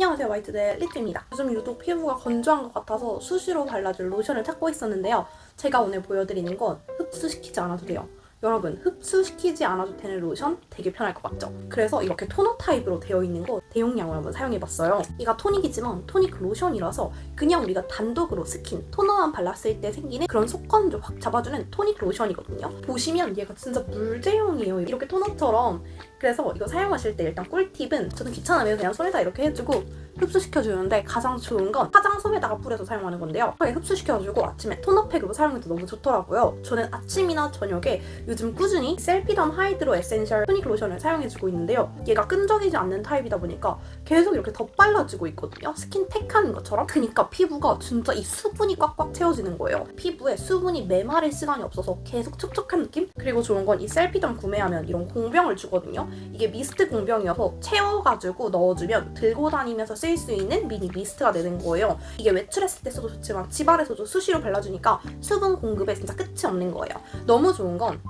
안녕하세요 화이트데이 리트입니다. 요즘 유독 피부가 건조한 것 같아서 수시로 발라줄 로션을 찾고 있었는데요. 제가 오늘 보여드리는 건 흡수시키지 않아도 돼요. 여러분 흡수시키지 않아도 되는 로션 되게 편할 것 같죠? 그래서 이렇게 토너 타입으로 되어 있는 거 대용량을 한번 사용해봤어요. 이가 토닉이지만 토닉 로션이라서 그냥 우리가 단독으로 스킨, 토너만 발랐을 때 생기는 그런 속건조 확 잡아주는 토닉 로션이거든요. 보시면 얘가 진짜 물제형이에요. 이렇게 토너처럼 그래서 이거 사용하실 때 일단 꿀팁은 저는 귀찮으면 그냥 손에다 이렇게 해주고 흡수시켜주는데 가장 좋은 건 화장솜에다가 뿌려서 사용하는 건데요. 이렇게 흡수시켜주고 아침에 토너팩으로 사용해도 너무 좋더라고요. 저는 아침이나 저녁에 요즘 꾸준히 셀피덤 하이드로 에센셜 토닉 로션을 사용해주고 있는데요. 얘가 끈적이지 않는 타입이다 보니까 계속 이렇게 덧발라주고 있거든요. 스킨 팩 하는 것처럼. 그니까 피부가 진짜 이 수분이 꽉꽉 채워지는 거예요. 피부에 수분이 메마를 시간이 없어서 계속 촉촉한 느낌? 그리고 좋은 건 이 셀피덤 구매하면 이런 공병을 주거든요. 이게 미스트 공병이어서 채워가지고 넣어주면 들고 다니면서 쓸수 있는 미니 미스트가 되는 거예요. 이게 외출했을 때 써도 좋지만 집안에서도 수시로 발라주니까 수분 공급에 진짜 끝이 없는 거예요. 너무 좋은 건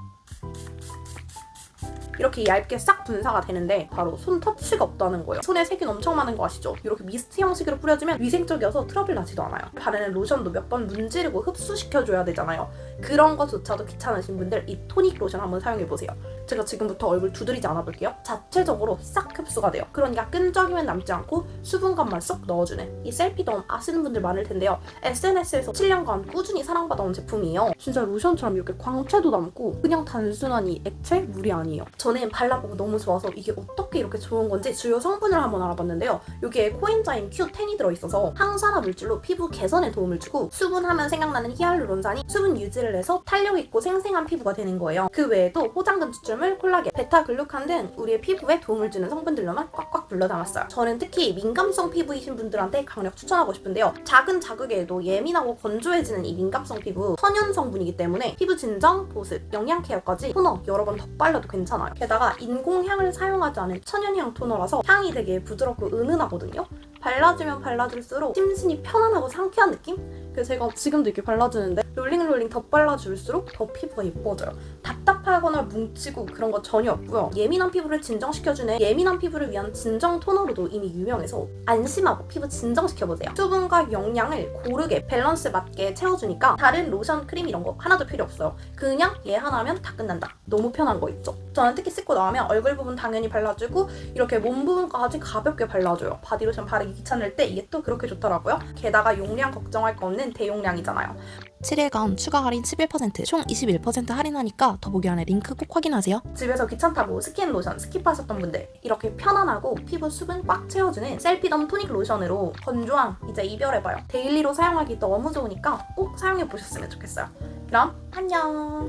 이렇게 얇게 싹 분사가 되는데 바로 손 터치가 없다는 거예요. 손에 세균 엄청 많은 거 아시죠? 이렇게 미스트 형식으로 뿌려주면 위생적이어서 트러블 나지도 않아요. 바르는 로션도 몇 번 문지르고 흡수시켜줘야 되잖아요. 그런 거조차도 귀찮으신 분들 이 토닉 로션 한번 사용해보세요. 제가 지금부터 얼굴 두드리지 않아 볼게요. 자체적으로 싹 흡수가 돼요. 그러니까 끈적이면 남지 않고 수분감만 쏙 넣어주는 이 셀피덤 아시는 분들 많을 텐데요. SNS에서 7년간 꾸준히 사랑받아온 제품이에요. 진짜 로션처럼 이렇게 광채도 남고 그냥 단순한 이 액체 물이 아니에요. 저는 발라보고 너무 좋아서 이게 어떻게 이렇게 좋은 건지 주요 성분을 한번 알아봤는데요. 여기에 코엔자임 Q10이 들어있어서 항산화 물질로 피부 개선에 도움을 주고 수분하면 생각나는 히알루론산이 수분 유지를 해서 탄력 있고 생생한 피부가 되는 거예요. 그 외에도 포장금 추출물, 콜라겐, 베타글루칸 등 우리의 피부에 도움을 주는 성분들로만 꽉꽉 불러 담았어요. 저는 특히 민감성 피부이신 분들한테 강력 추천하고 싶은데요. 작은 자극에도 예민하고 건조해지는 이 민감성 피부 천연 성분이기 때문에 피부 진정, 보습, 영양 케어까지 토너 여러 번 덧발라도 괜찮아요. 게다가 인공향을 사용하지 않은 천연향 토너라서 향이 되게 부드럽고 은은하거든요. 발라주면 발라줄수록 심신이 편안하고 상쾌한 느낌? 그래서 제가 지금도 이렇게 발라주는데 롤링 롤링 덧발라줄수록 더 피부가 예뻐져요. 답답하거나 뭉치고 그런 거 전혀 없고요. 예민한 피부를 진정시켜주는 예민한 피부를 위한 진정 토너로도 이미 유명해서 안심하고 피부 진정시켜보세요. 수분과 영양을 고르게 밸런스 맞게 채워주니까 다른 로션, 크림 이런 거 하나도 필요 없어요. 그냥 얘 하나면 다 끝난다. 너무 편한 거 있죠? 저는 특히 씻고 나오면 얼굴 부분 당연히 발라주고 이렇게 몸 부분까지 가볍게 발라줘요. 바디로션 바르기 귀찮을 때 이게 또 그렇게 좋더라고요. 게다가 용량 걱정할 거 없는 대용량이잖아요. 7일간 추가 할인 11%, 총 21% 할인하니까 더보기란에 링크 꼭 확인하세요. 집에서 귀찮다고 스킨 로션 스킵하셨던 분들 이렇게 편안하고 피부 수분 꽉 채워주는 셀피덤 토닉 로션으로 건조함 이제 이별해봐요. 데일리로 사용하기 너무 좋으니까 꼭 사용해보셨으면 좋겠어요. 그럼 안녕!